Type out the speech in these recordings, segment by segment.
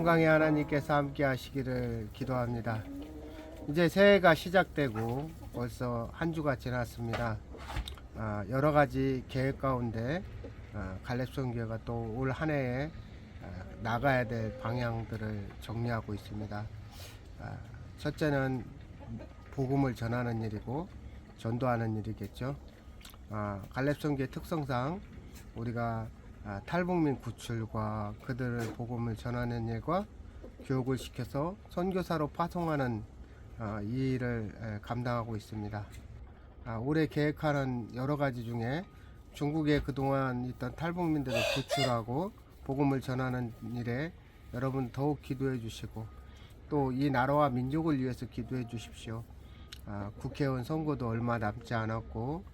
평강의 하나님께서 함께 하시기를 기도합니다. 이제 새해가 시작되고 벌써 한 주가 지났습니다. 아, 여러 가지 계획 가운데 아, 갈렙성 교회가 또 올 한 해에 아, 나가야 될 방향들을 정리하고 있습니다. 아, 첫째는 복음을 전하는 일이고 전도하는 일이겠죠. 아, 갈렙성 교회 특성상 우리가 아, 탈북민 구출과 그들을 복음을 전하는 일과 교육을 시켜서 선교사로 파송하는 아, 이 일을 에, 감당하고 있습니다. 아, 올해 계획하는 여러 가지 중에 중국에 그동안 있던 탈북민들을 구출하고 복음을 전하는 일에 여러분 더욱 기도해 주시고 또 이 나라와 민족을 위해서 기도해 주십시오. 아, 국회의원 선거도 얼마 남지 않았고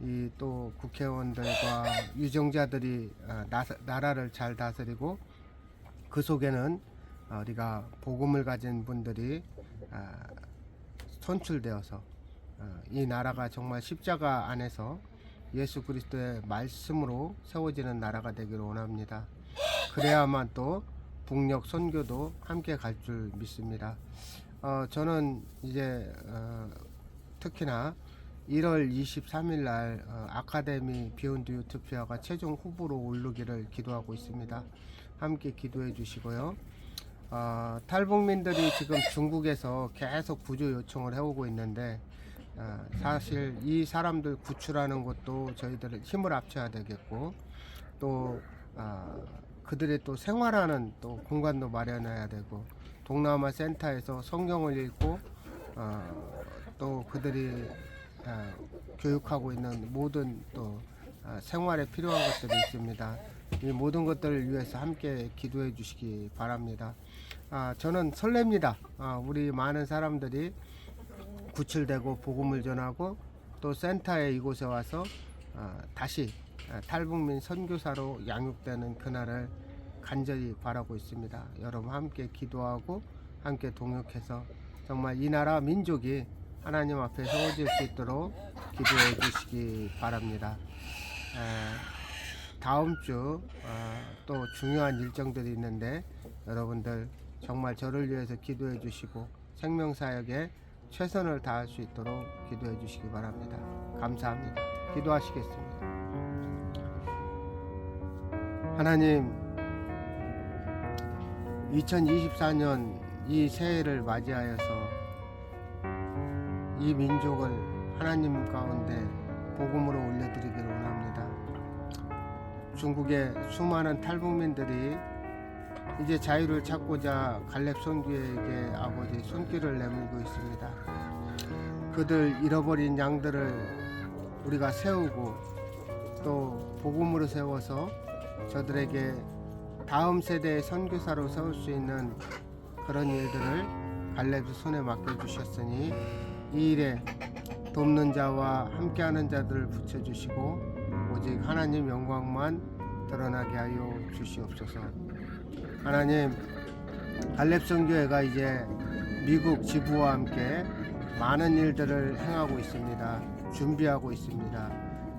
이 또 국회의원들과 유정자들이 아, 나, 나라를 잘 다스리고 그 속에는 아, 우리가 복음을 가진 분들이 아, 선출되어서 아, 이 나라가 정말 십자가 안에서 예수 그리스도의 말씀으로 세워지는 나라가 되기를 원합니다. 그래야만 또 북녘 선교도 함께 갈 줄 믿습니다. 어, 저는 이제 어, 특히나 1월 23일 날 어, 아카데미 비욘드 유토피아가 최종 후보로 오르기를 기도하고 있습니다. 함께 기도해 주시고요. 어, 탈북민들이 지금 중국에서 계속 구조 요청을 해오고 있는데 어, 사실 이 사람들 구출하는 것도 저희들 힘을 합쳐야 되겠고 또 어, 그들의 또 생활하는 또 공간도 마련해야 되고 동남아 센터에서 성경을 읽고 어, 또 그들이 어, 교육하고 있는 모든 또 어, 생활에 필요한 것들이 있습니다. 이 모든 것들을 위해서 함께 기도해 주시기 바랍니다. 아, 저는 설렙니다. 아, 우리 많은 사람들이 구출되고 복음을 전하고 또 센터에 이곳에 와서 아, 다시 아, 탈북민 선교사로 양육되는 그날을 간절히 바라고 있습니다. 여러분 함께 기도하고 함께 동역해서 정말 이 나라 민족이 하나님 앞에 세워질 수 있도록 기도해 주시기 바랍니다. 에, 다음 주 또 중요한 일정들이 있는데 여러분들 정말 저를 위해서 기도해 주시고 생명사역에 최선을 다할 수 있도록 기도해 주시기 바랍니다. 감사합니다. 기도하시겠습니다. 하나님, 2024년 이 새해를 맞이하여서 이 민족을 하나님 가운데 복음으로 올려드리기를 원합니다. 중국의 수많은 탈북민들이 이제 자유를 찾고자 갈렙 선교에게 아버지 손길을 내밀고 있습니다. 그들 잃어버린 양들을 우리가 세우고 또 복음으로 세워서 저들에게 다음 세대의 선교사로 세울 수 있는 그런 일들을 갈렙의 손에 맡겨 주셨으니 이 일에 돕는 자와 함께하는 자들을 붙여주시고 오직 하나님 영광만 드러나게 하여 주시옵소서. 하나님 갈렙성교회가 이제 미국 지부와 함께 많은 일들을 행하고 있습니다. 준비하고 있습니다.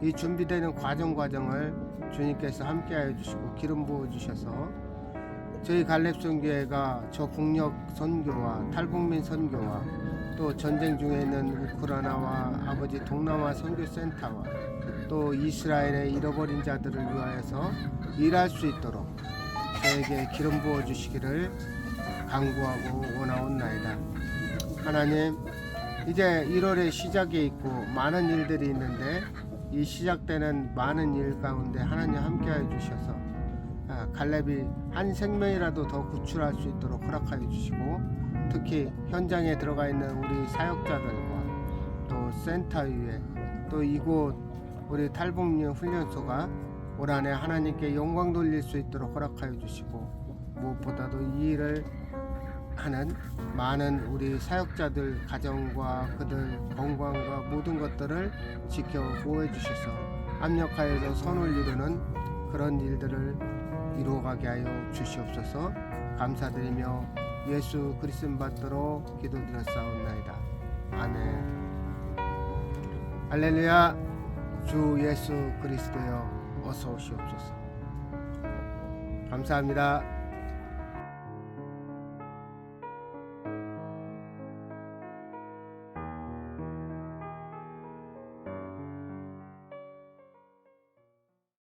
이 준비되는 과정 과정을 주님께서 함께하여 주시고 기름 부어 주셔서 저희 갈렙 선교회가 저 국력 선교와 탈북민 선교와 또 전쟁 중에 있는 우크라이나와 아버지 동남아 선교센터와 또 이스라엘의 잃어버린 자들을 위하여서 일할 수 있도록 저에게 기름 부어 주시기를 강구하고 원하옵나이다. 하나님 이제 1월의 시작에 있고 많은 일들이 있는데 이 시작되는 많은 일 가운데 하나님 함께하여 주셔서 아, 갈렙이 한 생명이라도 더 구출할 수 있도록 허락하여 주시고 특히 현장에 들어가 있는 우리 사역자들과 또 센터 위에 또 이곳 우리 탈북민 훈련소가 올 한해 하나님께 영광 돌릴 수 있도록 허락하여 주시고 무엇보다도 이 일을 하는 많은 우리 사역자들 가정과 그들 건강과 모든 것들을 지켜 보호해 주셔서 합력하여서 선을 이루는 그런 일들을 이루어가게 하여 주시옵소서. 감사드리며 예수 그리스도 받도록 기도드렸사옵나이다. 아멘. 할렐루야. 주 예수 그리스도여 어서 오시옵소서. 감사합니다.